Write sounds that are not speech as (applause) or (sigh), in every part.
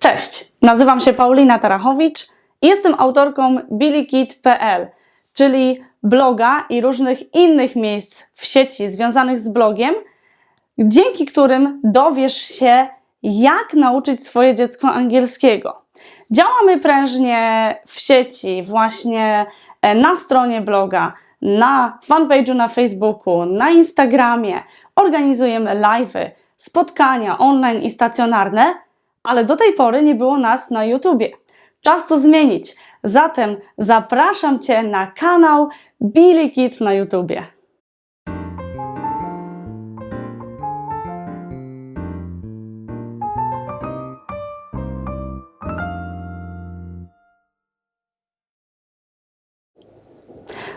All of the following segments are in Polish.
Cześć, nazywam się Paulina Tarachowicz i jestem autorką BillyKid.pl, czyli bloga i różnych innych miejsc w sieci związanych z blogiem, dzięki którym dowiesz się, jak nauczyć swoje dziecko angielskiego. Działamy prężnie w sieci, właśnie e, na stronie bloga, na fanpage'u na Facebooku, na Instagramie. Organizujemy live'y, spotkania online i stacjonarne, ale do tej pory nie było nas na YouTubie. Czas to zmienić. Zatem zapraszam Cię na kanał Billy Kid na YouTubie.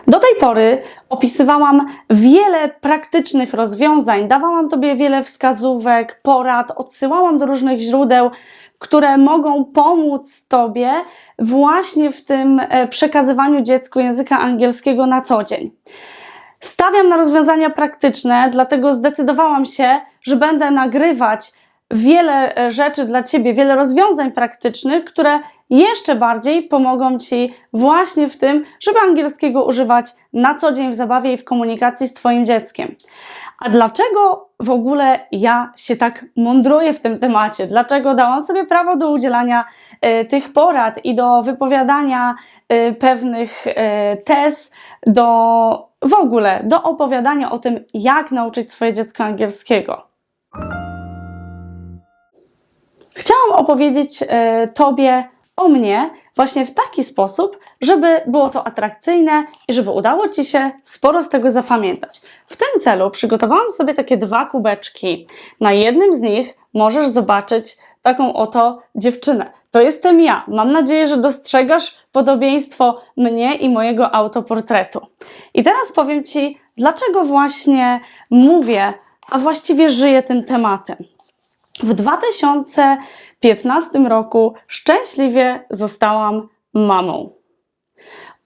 Do tej pory opisywałam wiele praktycznych rozwiązań, dawałam Tobie wiele wskazówek, porad, odsyłałam do różnych źródeł, które mogą pomóc Tobie właśnie w tym e, przekazywaniu dziecku języka angielskiego na co dzień. Stawiam na rozwiązania praktyczne, dlatego zdecydowałam się, że będę nagrywać wiele e, rzeczy dla Ciebie, wiele rozwiązań praktycznych, które jeszcze bardziej pomogą Ci właśnie w tym, żeby angielskiego używać na co dzień w zabawie i w komunikacji z Twoim dzieckiem. A dlaczego w ogóle ja się tak mądruję w tym temacie? Dlaczego dałam sobie prawo do udzielania e, tych porad i do wypowiadania e, pewnych e, tez, do w ogóle do opowiadania o tym, jak nauczyć swoje dziecko angielskiego? Chciałam opowiedzieć e, Tobie o mnie właśnie w taki sposób, żeby było to atrakcyjne i żeby udało Ci się sporo z tego zapamiętać. W tym celu przygotowałam sobie takie dwa kubeczki. Na jednym z nich możesz zobaczyć taką oto dziewczynę. To jestem ja. Mam nadzieję, że dostrzegasz podobieństwo mnie i mojego autoportretu. I teraz powiem Ci, dlaczego właśnie mówię, a właściwie żyję tym tematem. W 2015 roku szczęśliwie zostałam mamą.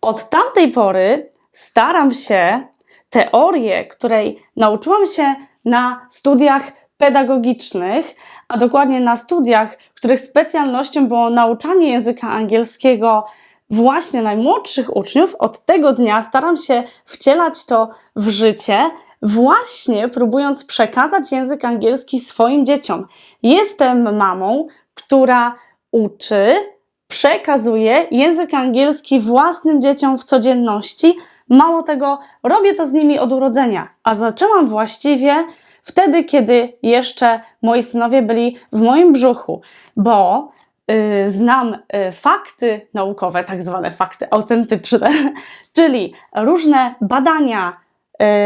Od tamtej pory staram się teorię, której nauczyłam się na studiach pedagogicznych, a dokładnie na studiach, których specjalnością było nauczanie języka angielskiego właśnie najmłodszych uczniów, od tego dnia staram się wcielać to w życie, właśnie próbując przekazać język angielski swoim dzieciom. Jestem mamą, która uczy, przekazuje język angielski własnym dzieciom w codzienności. Mało tego, robię to z nimi od urodzenia, a zaczęłam właściwie wtedy, kiedy jeszcze moi synowie byli w moim brzuchu, bo y, znam y, fakty naukowe, tak zwane fakty autentyczne, (laughs) czyli różne badania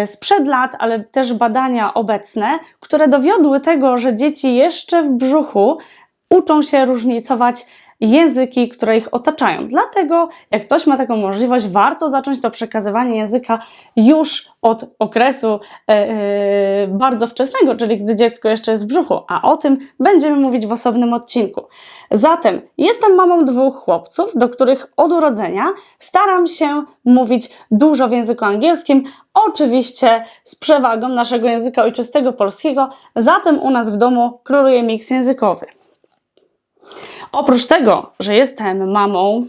y, sprzed lat, ale też badania obecne, które dowiodły tego, że dzieci jeszcze w brzuchu uczą się różnicować języki, które ich otaczają. Dlatego, jak ktoś ma taką możliwość, warto zacząć to przekazywanie języka już od okresu e, bardzo wczesnego, czyli gdy dziecko jeszcze jest w brzuchu, a o tym będziemy mówić w osobnym odcinku. Zatem jestem mamą dwóch chłopców, do których od urodzenia staram się mówić dużo w języku angielskim, oczywiście z przewagą naszego języka ojczystego polskiego, zatem u nas w domu króluje miks językowy. Oprócz tego, że jestem mamą,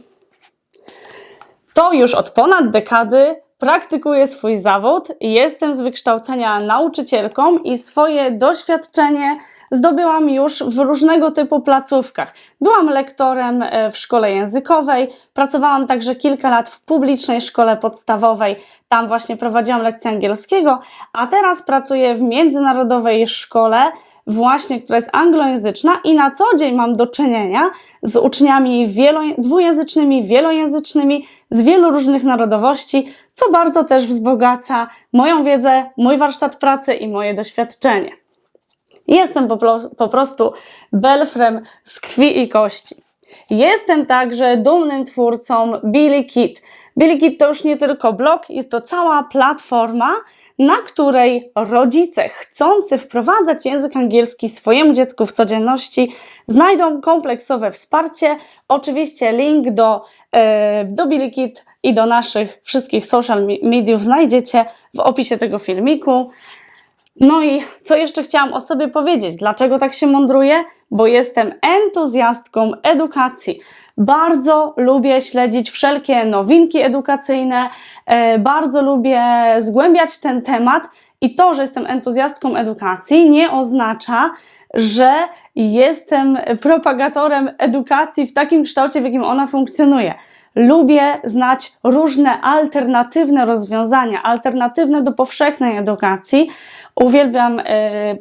to już od ponad dekady praktykuję swój zawód. Jestem z wykształcenia nauczycielką i swoje doświadczenie zdobyłam już w różnego typu placówkach. Byłam lektorem e, w szkole językowej, pracowałam także kilka lat w publicznej szkole podstawowej. Tam właśnie prowadziłam lekcje angielskiego, a teraz pracuję w międzynarodowej szkole właśnie, która jest anglojęzyczna i na co dzień mam do czynienia z uczniami wielo, dwujęzycznymi, wielojęzycznymi, z wielu różnych narodowości, co bardzo też wzbogaca moją wiedzę, mój warsztat pracy i moje doświadczenie. Jestem po, po prostu belfrem z krwi i kości. Jestem także dumnym twórcą Billy Kid. Billy Kid to już nie tylko blog, jest to cała platforma, na której rodzice chcący wprowadzać język angielski swojemu dziecku w codzienności znajdą kompleksowe wsparcie. Oczywiście link do, e, do Billy Kid i do naszych wszystkich social mediów znajdziecie w opisie tego filmiku. No i co jeszcze chciałam o sobie powiedzieć? Dlaczego tak się mądruję? Bo jestem entuzjastką edukacji. Bardzo lubię śledzić wszelkie nowinki edukacyjne, e, bardzo lubię zgłębiać ten temat i to, że jestem entuzjastką edukacji, nie oznacza, że jestem propagatorem edukacji w takim kształcie, w jakim ona funkcjonuje. Lubię znać różne alternatywne rozwiązania, alternatywne do powszechnej edukacji. Uwielbiam e,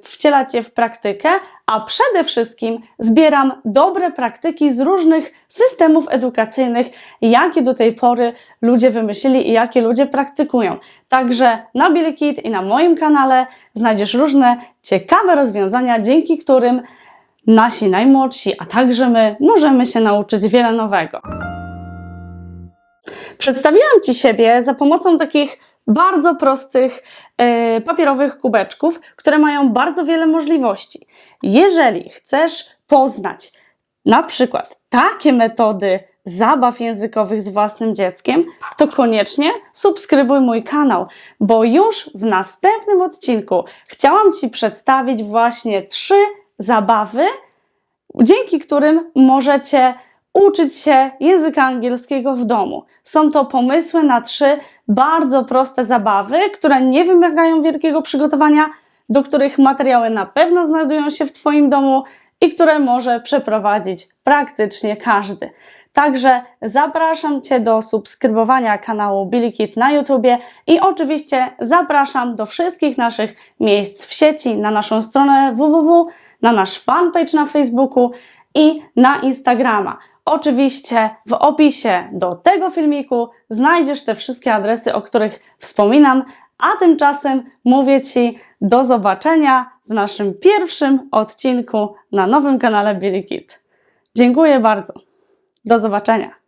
wcielać je w praktykę, a przede wszystkim zbieram dobre praktyki z różnych systemów edukacyjnych, jakie do tej pory ludzie wymyślili i jakie ludzie praktykują. Także na Billy Kid i na moim kanale znajdziesz różne ciekawe rozwiązania, dzięki którym nasi najmłodsi, a także my możemy się nauczyć wiele nowego. Przedstawiłam Ci siebie za pomocą takich bardzo prostych e, papierowych kubeczków, które mają bardzo wiele możliwości. Jeżeli chcesz poznać na przykład takie metody zabaw językowych z własnym dzieckiem, to koniecznie subskrybuj mój kanał, bo już w następnym odcinku chciałam Ci przedstawić właśnie trzy zabawy, dzięki którym możecie uczyć się języka angielskiego w domu. Są to pomysły na trzy bardzo proste zabawy, które nie wymagają wielkiego przygotowania, do których materiały na pewno znajdują się w Twoim domu i które może przeprowadzić praktycznie każdy. Także zapraszam Cię do subskrybowania kanału Billy Kid na YouTubie i oczywiście zapraszam do wszystkich naszych miejsc w sieci, na naszą stronę www, na nasz fanpage na Facebooku i na Instagrama. Oczywiście w opisie do tego filmiku znajdziesz te wszystkie adresy, o których wspominam, a tymczasem mówię Ci do zobaczenia w naszym pierwszym odcinku na nowym kanale Billy Kid. Dziękuję bardzo. Do zobaczenia.